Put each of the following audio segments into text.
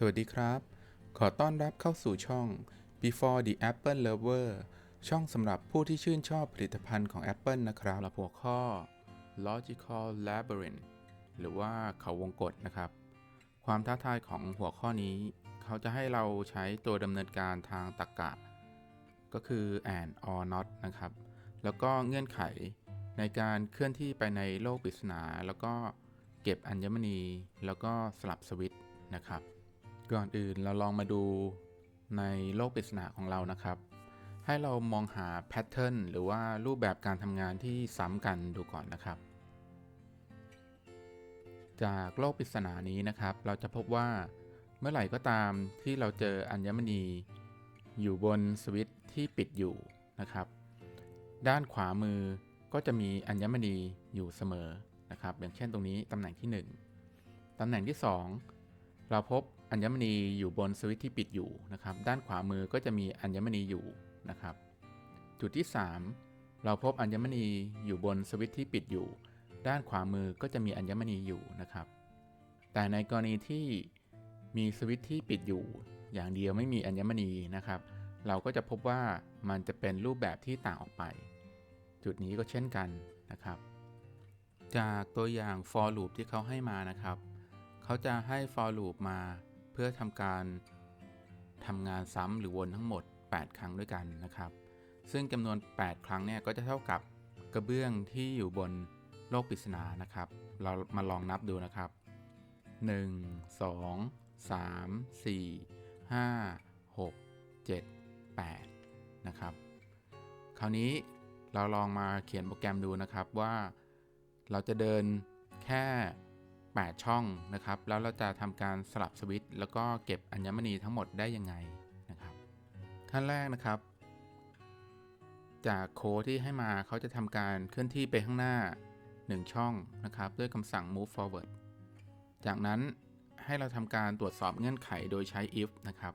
สวัสดีครับ ขอต้อนรับเข้าสู่ช่อง Before the Apple Lover ช่องสำหรับผู้ที่ชื่นชอบผลิตภัณฑ์ของ Apple นะครับและหัวข้อ Logical Labyrinth หรือว่าเขาวงกฏนะครับ ความท้าทายของหัวข้อนี้ เขาจะให้เราใช้ตัวดำเนินการทางตรรกะก็คือ and or not นะครับ แล้วก็เงื่อนไขในการเคลื่อนที่ไปในโลกปริศนา แล้วก็เก็บอัญมณี แล้วก็สลับสวิตช์นะครับ ก่อนอื่นเราลองมาดูในโลกปริศนาของเรานะครับ ให้เรามองหาแพทเทิร์นหรือว่ารูปแบบการทำงานที่ซ้ำกันดูก่อนนะครับ จากโลกปริศนานี้นะครับ เราจะพบว่าเมื่อไหร่ก็ตามที่เราเจออัญมณี อยู่บนสวิตช์ที่ปิดอยู่นะครับ ด้านขวามือก็จะมีอัญมณีอยู่เสมอนะครับ อย่างเช่นตรงนี้ตำแหน่งที่ 1ตำแหน่งที่ 2 เราพบ อัญมณีอยู่บนสวิตช์ที่ปิดอยู่นะครับ ด้านขวามือก็จะมีอัญมณีอยู่นะครับ จุดที่ 3 เราพบอัญมณีอยู่บนสวิตช์ที่ปิดอยู่ ด้านขวามือก็จะมีอัญมณีอยู่นะครับ แต่ในกรณีที่มีสวิตช์ที่ปิดอยู่ อย่างเดียวไม่มีอัญมณีนะครับ เราก็จะพบว่ามันจะเป็นรูปแบบที่ต่างออกไป จุดนี้ก็เช่นกันนะครับ จากตัวอย่าง for loop ที่เขาให้มานะครับ เขาจะให้ for loop มา พื่อทำการทำงานซ้ำหรือวนทั้งหมด 8 ครั้งด้วยกันนะครับ ซึ่งจำนวน 8 ครั้งเนี่ยก็จะเท่ากับกระเบื้องที่อยู่บนโลกปริศนานะครับ เรามาลองนับดูนะครับ 1 2 3 4 5 6 7 8 นะครับ คราวนี้เราลองมาเขียนโปรแกรมดูนะครับว่าเราจะเดินแค่ 8 ช่องนะครับ แล้วเราจะทำการสลับสวิตช์แล้วก็เก็บอัญมณีทั้งหมดได้ยังไงนะครับ ขั้นแรกนะครับ จากโค้ดที่ให้มาเขาจะทำการเคลื่อนที่ไปข้างหน้า 1 ช่องนะครับ ด้วยคำสั่ง move forward จากนั้นให้เราทำการตรวจสอบเงื่อนไขโดยใช้ if นะครับ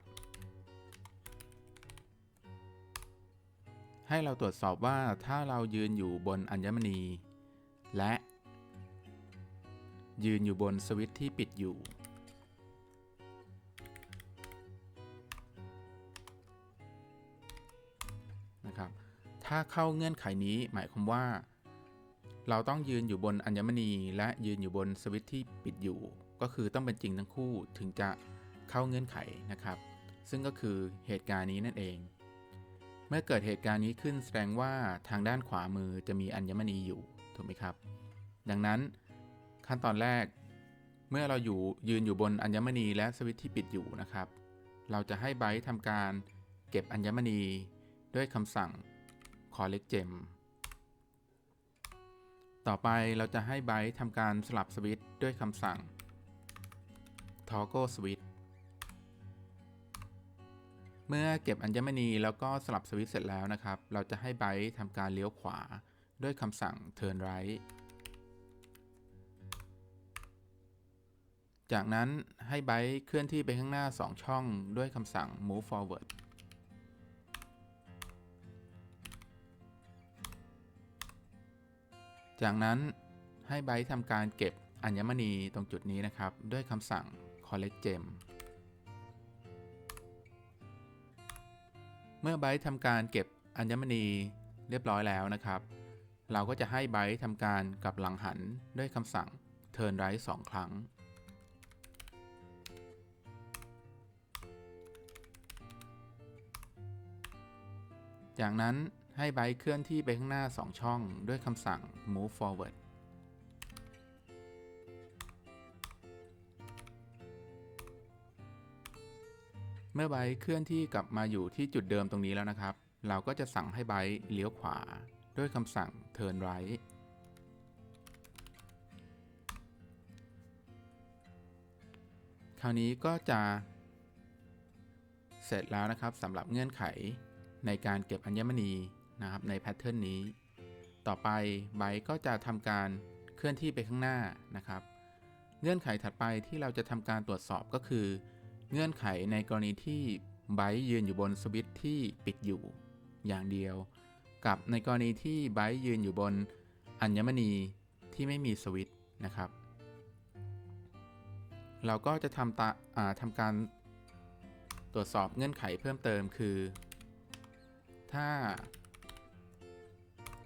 ให้เราตรวจสอบว่าถ้าเรายืนอยู่บนอัญมณี และ ยืนอยู่บนสวิตช์ที่ปิดอยู่ นะครับ ถ้าเข้าเงื่อนไขนี้หมายความว่า เราต้องยืนอยู่บนอัญมณีและยืนอยู่บนสวิตช์ที่ปิดอยู่ ก็คือต้องเป็นจริงทั้งคู่ถึงจะเข้าเงื่อนไขนะครับ ซึ่งก็คือเหตุการณ์นี้นั่นเอง เมื่อเกิดเหตุการณ์นี้ขึ้นแสดงว่าทางด้านขวามือจะมีอัญมณีอยู่ถูกไหมครับ ดังนั้น ขั้นตอนแรก เมื่อเราอยู่ยืนอยู่บนอัญมณีและสวิตช์ที่ปิดอยู่นะครับ เราจะให้ไบต์ทำการเก็บอัญมณีด้วยคำสั่ง collect gem ต่อไปเราจะให้ไบต์ทำการสลับสวิตช์ด้วยคำสั่ง toggle switch เมื่อเก็บอัญมณีแล้วก็สลับสวิตช์เสร็จแล้วนะครับ เราจะให้ไบต์ทำการเลี้ยวขวาด้วยคำสั่ง turn right จากนั้นให้ไบต์เคลื่อนที่ไปข้างหน้า 2 ช่องด้วยคำสั่ง move forward จากนั้นให้ไบต์ทำการเก็บอัญมณีตรงจุดนี้นะครับ ด้วยคำสั่ง collect gem เมื่อไบต์ทำการเก็บอัญมณีเรียบร้อยแล้วนะครับ เราก็จะให้ไบต์ทำการกลับหลังหันด้วยคำสั่ง turn right 2 ครั้ง จากนั้นให้ไบต์เคลื่อนที่ไปข้างหน้า 2 ช่องด้วยคำสั่ง move forward เมื่อไบต์เคลื่อนที่กลับมาอยู่ที่จุดเดิมตรงนี้แล้วนะครับ เราก็จะสั่งให้ไบต์เลี้ยวขวา ด้วยคำสั่ง turn right คราวนี้ก็จะเสร็จแล้วนะครับสำหรับเงื่อนไข ในการเก็บอัญมณีนะครับในแพทเทิร์นนี้ ต่อไปไบต์ก็จะทำการเคลื่อนที่ไปข้างหน้านะครับ เงื่อนไขถัดไปที่เราจะทำการตรวจสอบก็คือ เงื่อนไขในกรณีที่ไบต์ยืนอยู่บนสวิตช์ที่ปิดอยู่ อย่างเดียว กับในกรณีที่ไบต์ยืนอยู่บนอัญมณีที่ไม่มีสวิตช์นะครับ เราก็จะทำตาอ่าทำการตรวจสอบเงื่อนไขเพิ่มเติมคือ ถ้า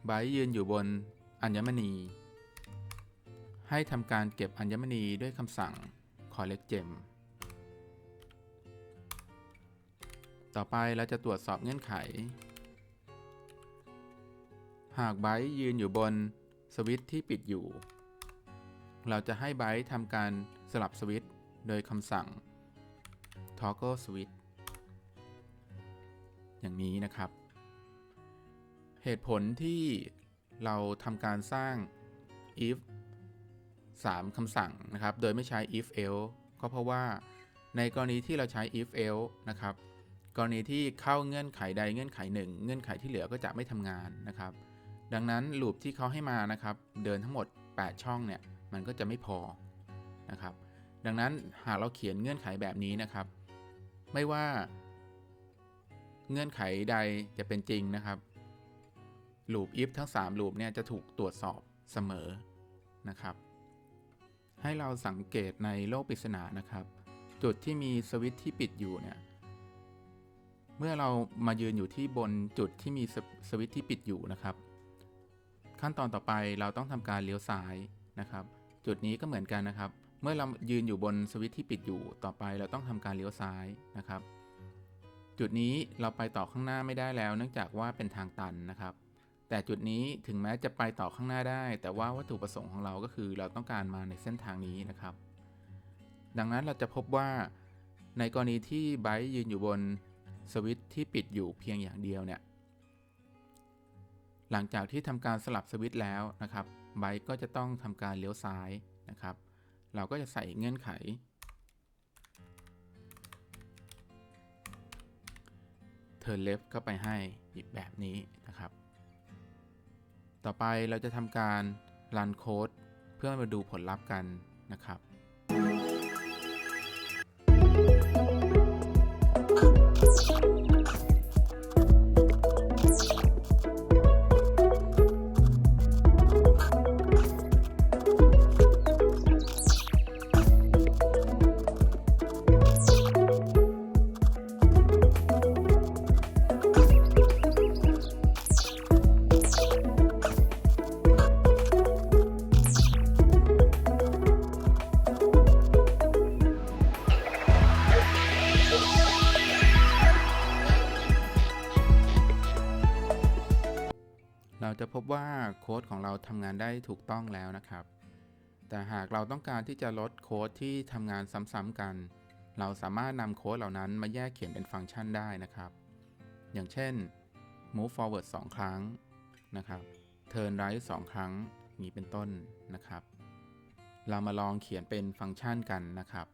ไบยืนอยู่บนอัญมณี ให้ทำการเก็บอัญมณีด้วยคำสั่ง collect gem ต่อไปเราจะตรวจสอบเงื่อนไข หากไบยืนอยู่บนสวิตที่ปิดอยู่ เราจะให้ไบทำการสลับสวิตโดยคำสั่ง toggle switch อย่างนี้นะครับ เหตุผลที่เราทำการสร้าง if 3คำสั่งนะครับ โดยไม่ใช้ if else ก็เพราะว่าในกรณีที่เราใช้ if else นะครับ กรณีที่เข้าเงื่อนไขใดเงื่อนไขหนึ่งเงื่อนไขที่เหลือก็จะไม่ทำงานนะครับ ดังนั้นลูปที่เขาให้มานะครับ เดินทั้งหมด 8 ช่องเนี่ย มันก็จะไม่พอนะครับ ดังนั้นหากเราเขียนเงื่อนไขแบบนี้นะครับ ไม่ว่า เงื่อนไขใดจะเป็นจริงนะครับ ลูป if ทั้ง3ลูปเนี่ยจะถูกตรวจสอบเสมอนะครับ ให้เราสังเกตในโลกปริศนานะครับ จุดที่มีสวิตช์ที่ปิดอยู่เนี่ยเมื่อเรามายืนอยู่ที่บนจุดที่มีสวิตช์ที่ปิดอยู่นะครับ ขั้นตอนต่อไปเราต้องทำการเลี้ยวซ้ายนะครับ จุดนี้ก็เหมือนกันนะครับ เมื่อเรายืนอยู่บนสวิตช์ที่ปิดอยู่ต่อไปเราต้องทำการเลี้ยวซ้ายนะครับ จุดนี้เราไปต่อข้างหน้าไม่ได้แล้ว เนื่องจากว่าเป็นทางตันนะครับ แต่จุดนี้ถึงแม้จะไปต่อข้างหน้าได้ แต่ว่าวัตถุประสงค์ของเราก็คือเราต้องการมาในเส้นทางนี้นะครับ ดังนั้นเราจะพบว่าในกรณีที่ไบต์ยืนอยู่บนสวิตช์ที่ปิดอยู่เพียงอย่างเดียวเนี่ยหลังจากที่ทำการสลับสวิตช์แล้วนะครับไบต์ก็จะต้องทำการเลี้ยวซ้ายนะครับ เราก็จะใส่เงื่อนไข turn left เข้าไปให้แบบนี้นะครับ ต่อไปเราจะทำการรันโค้ดเพื่อมาดูผลลัพธ์กันนะครับ ค้ดของเราทำงานได้ถูกต้องแล้วนะครับ แต่หากเราต้องการที่จะลดโค้ดที่ทำงานซ้ำๆกัน เราสามารถนำโค้ดเหล่านั้นมาแยกเขียนเป็นฟังก์ชันได้นะครับ อย่างเช่น move forward 2 ครั้งนะครับ turn right 2 ครั้งนี้เป็นต้นนะครับ เรามาลองเขียนเป็นฟังก์ชันกันนะครับ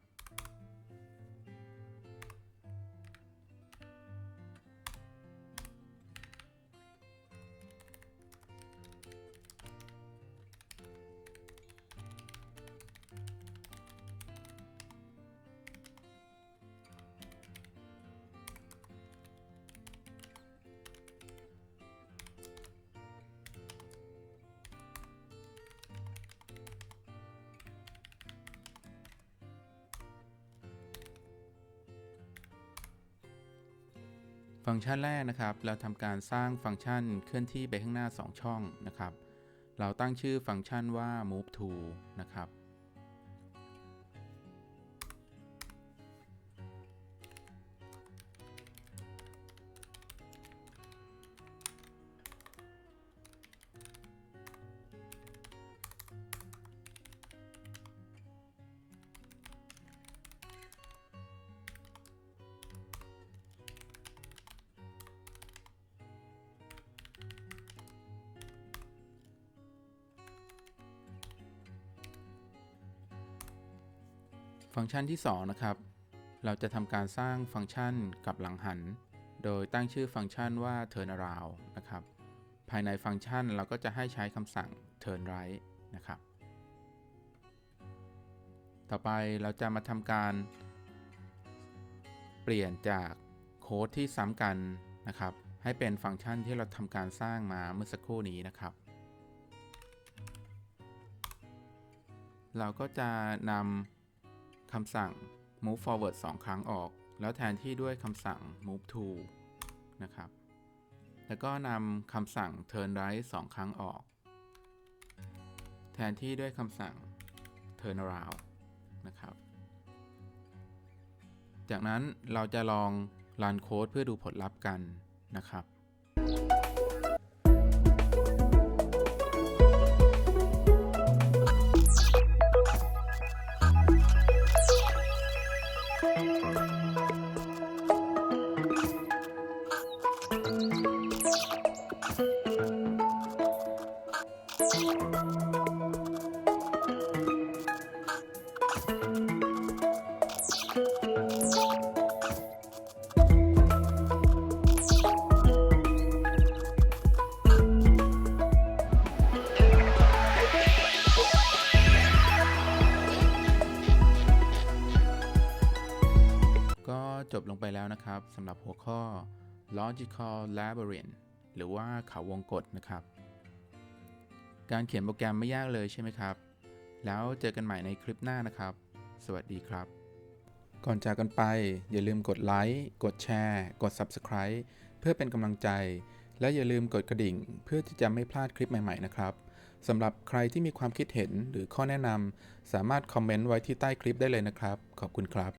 ฟังก์ชันแรกนะครับ เราทำการสร้างฟังก์ชันเคลื่อนที่ไปข้างหน้า 2 ช่องนะครับ เราตั้งชื่อฟังก์ชันว่า move to นะครับ ฟังก์ชันที่ 2 นะครับ เราจะทำการสร้างฟังก์ชันกับหลังหัน โดยตั้งชื่อฟังก์ชันว่า turn around นะครับ ภายในฟังก์ชันเราก็จะให้ใช้คำสั่ง turn right นะครับ ต่อไปเราจะมาทำการเปลี่ยนจากโค้ดที่ซ้ำกันนะครับ ให้เป็นฟังก์ชันที่เราทำการสร้างมาเมื่อสักครู่นี้นะครับ เราก็จะนำ คำสั่ง move forward 2 ครั้งออก แล้วแทนที่ด้วยคำสั่ง move to นะครับ แล้วก็นำคำสั่ง turn right 2 ครั้งออก แทนที่ด้วยคำสั่ง turn around นะครับ จากนั้นเราจะลองรันโค้ดเพื่อดูผลลัพธ์กันนะครับ logical labyrinth หรือว่าเขาวงกฏนะครับ การเขียนโปรแกรมไม่ยากเลยใช่ไหมครับ แล้วเจอกันใหม่ในคลิปหน้านะครับ สวัสดีครับ ก่อนจากกันไปอย่าลืมกดไลค์กดแชร์ กด Subscribe เพื่อเป็นกำลังใจ และอย่าลืมกดกระดิ่ง เพื่อที่จะไม่พลาดคลิปใหม่ๆนะครับสำหรับใครที่มีความคิดเห็นหรือข้อแนะนำสามารถคอมเมนต์ไว้ที่ใต้คลิปได้เลยนะครับ ขอบคุณครับ